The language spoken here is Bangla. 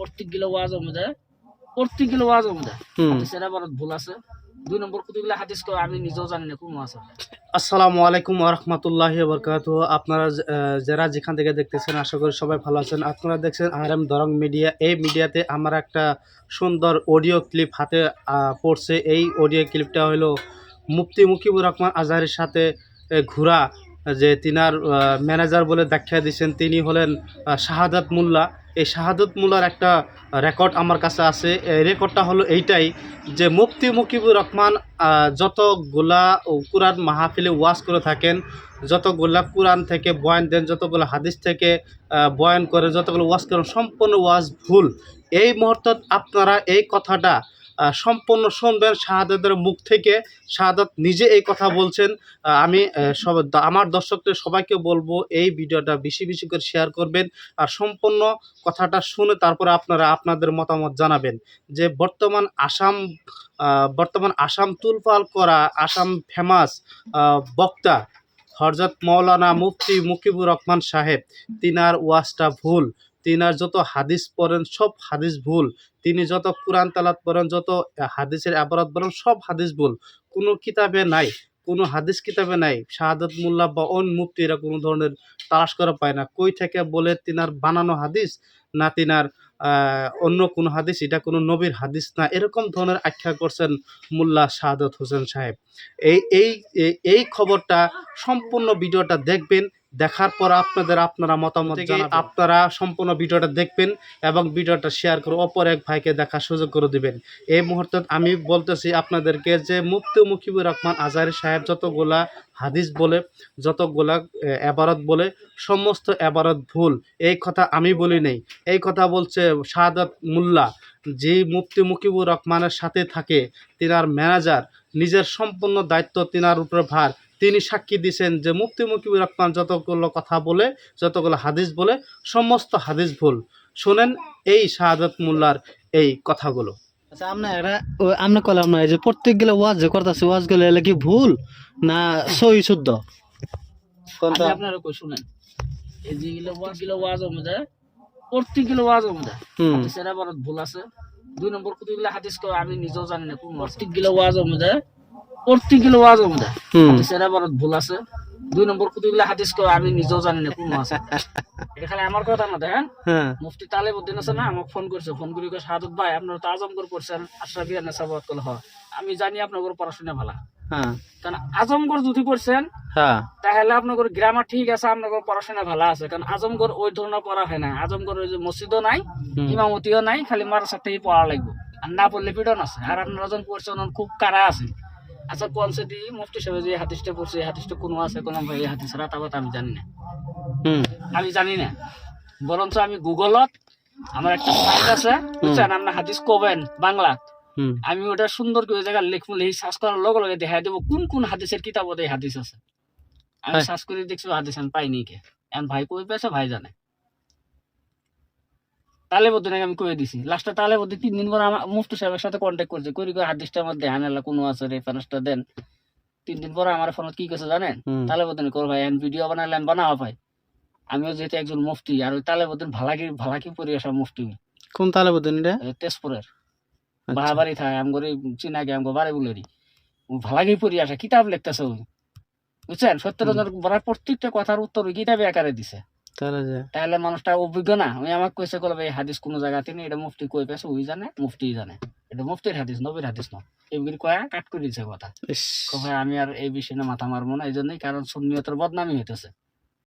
প্রত্যেকগুলো ওয়াজের মধ্যে প্রত্যেকগুলো ওয়াজের মধ্যে হুম। হাদিসের আবারত ভুল আছে। দুই নম্বর কতগুলো হাদিস কয় আমি নিজেও জানি না কোন আছে? আসসালামু আলাইকুম রহমতুল্লাহ বরকাত আপনারা যারা যেখান থেকে দেখতেছেন আশা করি সবাই ভালো আছেন। আপনারা দেখছেন আর এম দরং মিডিয়া। এই মিডিয়াতে আমার একটা সুন্দর অডিও ক্লিপ হাতে পড়ছে। এই অডিও ক্লিপটা হলো মুফতি মুকিবুর রহমান আজহারের সাথে ঘোরা। যে তিনার ম্যানেজার বলে ব্যাখ্যা দিয়েছেন, তিনি হলেন শাহাদাত মোল্লা। এই শাহাদত মোল্লার একটা রেকর্ড আমার কাছে আছে। এই রেকর্ডটা হলো এইটাই যে মুফতি মুকিবুর রহমান যতগুলা কোরআন মাহফিলে ওয়াজ করে থাকেন যতগুলা কোরআন থেকে বয়ান দেন যতগুলো হাদিস থেকে বয়ান করে যতগুলো ওয়াজ করেন, সম্পূর্ণ ওয়াজ ভুল। এই মুহূর্তে আপনারা এই কথাটা সম্পূর্ণ শুনবেন শাহাদাতের মুখ থেকে। শাহাদাত নিজে এই কথা বলছেন। আমি সব, আমার দর্শকদের সবাইকে বলব, এই ভিডিওটা বেশি বেশি করে শেয়ার করবেন আর সম্পূর্ণ কথাটা শুনে তারপরে আপনারা আপনাদের মতামত জানাবেন। যে বর্তমান আসাম বর্তমান আসাম তুলপাল করা আসাম ফেমাস বক্তা হরজত মৌলানা মুফতি মুকিবুর রহমান সাহেব, তিনার ওয়াজটা ভুল। তিনার যত হাদিস পড়েন, সব হাদিস ভুল। তিনি যত কোরআন তালাত পড়েন যত হাদিসের আবরাত পড়েন সব হাদিস ভুল। কোনো কিতাবে নাই, কোনো হাদিস কিতাবে নাই, শাহাদত মোল্লা বা অন মুফতি এরা কোনো ধরনের তালাশ করা পায় না। কই থেকে বলে তিনার বানানো হাদিস, না তিনার অন্য কোনো হাদিস? এটা কোনো নবীর হাদিস না। এরকম ধরনের আখ্যা করছেন মোল্লা শাহাদত হোসেন সাহেব। এই, এই- এই খবরটা সম্পূর্ণ ভিডিওটা দেখবেন। দেখার পর আপনাদের আপনারা মতামত আপনারা সম্পূর্ণ ভিডিওটা দেখবেন এবং ভিডিওটা শেয়ার করে অপর এক ভাইকে দেখার সুযোগ করে দিবেন। এই মুহূর্তে আমি বলতেছি আপনাদেরকে যে মুফতি মুখিবুর রহমান আজারি সাহেব যতগুলা হাদিস বলে যতগুলা এবারত বলে সমস্ত এবারত ভুল। এই কথা আমি বলি নেই। এই কথা বলছে শাহাদাত মোল্লা। যে মুফতি মুকিবুর রহমানের সাথে থাকে তিনার ম্যানেজার নিজের সম্পূর্ণ দায়িত্ব তিনার উপরে ভার। তিনি সাক্ষী দিয়েছেন যে মুফতি মুকিবুর রহমান যতগুলো কথা বলে যতগুলো হাদিস বলে সমস্ত হাদিস ভুল। শোনেন এই শাহাদাত মোল্লার এই কথাগুলো। আচ্ছা আপনি একটা কলাম না যে প্রত্যেক ওয়াজ যে করতেছে ওয়াজ এলে কি ভুল না সই শুদ্ধ? আপনারা কই শুনেন? এই যেগুলো ওয়াজগুলো প্রত্যেকগুলো ভুল আছে। দুই নম্বর কতগুলো হাদিস কয় আমি নিজেও জানি না কোন প্রত্যেকগুলো মধ্যে প্রত্যেকগুলো ওয়াজের মধ্যে হুম। হাদিসের আবারত ভুল আছে। দুই নম্বর কতগুলো হাদিস কয় আমি নিজেও জানি না কোন আছে এটা খালি আমার কথা না দেখেন। হ্যাঁ। মুফতি তালেবুদ্দিন আছে না আমাকে ফোন করছে। ফোন করে কয় সাদত ভাই আপনারা তো আজমগর করছেন আশরাফিয়া নেশাবাদ করলে হয়। আমি জানি আপনার পড়াশোনা ভালো। হ্যাঁ। কারণ আজমগর যদি করছেন হ্যাঁ। তাহলে আপনার গ্রামার ঠিক আছে আপনার পড়াশোনা ভালো আছে। কারণ আজমগর ওই ধরনের পড়া হয় না। আজমগর ওই যে মসজিদও নাই ইমামতিও নাই খালি মারাসাতেই পড়া লাগবে। আর না পড়লে পিটন আছে। আর আপনারা যখন পড়ছেন খুব কারা আছে। আচ্ছা কোন সেটি মুফতি সাহেব যে হাদিসটা পড়ছে এই হাদিসটা কোনো আছে কোনো ভাই এই হাদিস রাতাবাত আমি জানি না। হুম। আমি জানি না। বরঞ্চ আমি গুগলত আমার একটা সাইট আছে বুঝছেন? আপনার হাদিস কবেন? বাংলা। আমি ওটা সুন্দর করে জায়গা লিখব লিখে সার্চ করার লগে লগে দেখাই দেবো কোন কোন হাদিসের কিতাবত এই হাদিস আছে। আমি হ্যাঁ। সার্চ করে দেখছি হাদিস আমি পাইনি কে। ভাই কই পেয়েছে ভাই জানে। তালে বলতে নাকি আমি কয়ে দিছি। লাস্টে তালে বলতে তিন দিন পর আমার মুফতি সাহেবের সাথে কন্ট্যাক্ট করছে। করি হাদিসটা আমার দেখান এলা কোনো আছে রেফারেন্সটা দেন। তিন দিন পরে আমার ফোন কি করছে জানেন? হুম। তালে বলতেন কর ভাই ভিডিও আমি বানাওয়া ভাই। আমিও যেহেতু একজন মুফতি আর ওই তালে বলতেন ভালাকি ভালাকি পরি আসা মুফতি। কোন তালে বুঝেন রে এই তেজপুরের। আচ্ছা। বাহাবাড়ি থাকে আম করে চিনাকে আমগো বাড়ি বুলেরি। ভালাকি পড়ি আসে কিতাব লিখতেছে ওই। বুঝছেন? সত্যরঞ্জন বলার প্রত্যেকটা কথার উত্তর ওই কিতাবে আকারে দিছে। তাহলে মানুষটা অভিজ্ঞ না? ওই আমাকে কইছে কল ভাই হাদিস কোন জায়গাতে নেই এটা মুফতি কই পেছে ওই জানে মুফতি জানে। এটা মুফতির হাদিস নবীর হাদিস না এগুলি কয়া কাট করে দিছে কথা। আমি আর এই বিষয়ে মাথা মারবো না এই জন্যই কারণ সুন্নিয়তের বদনামি হইতেছে।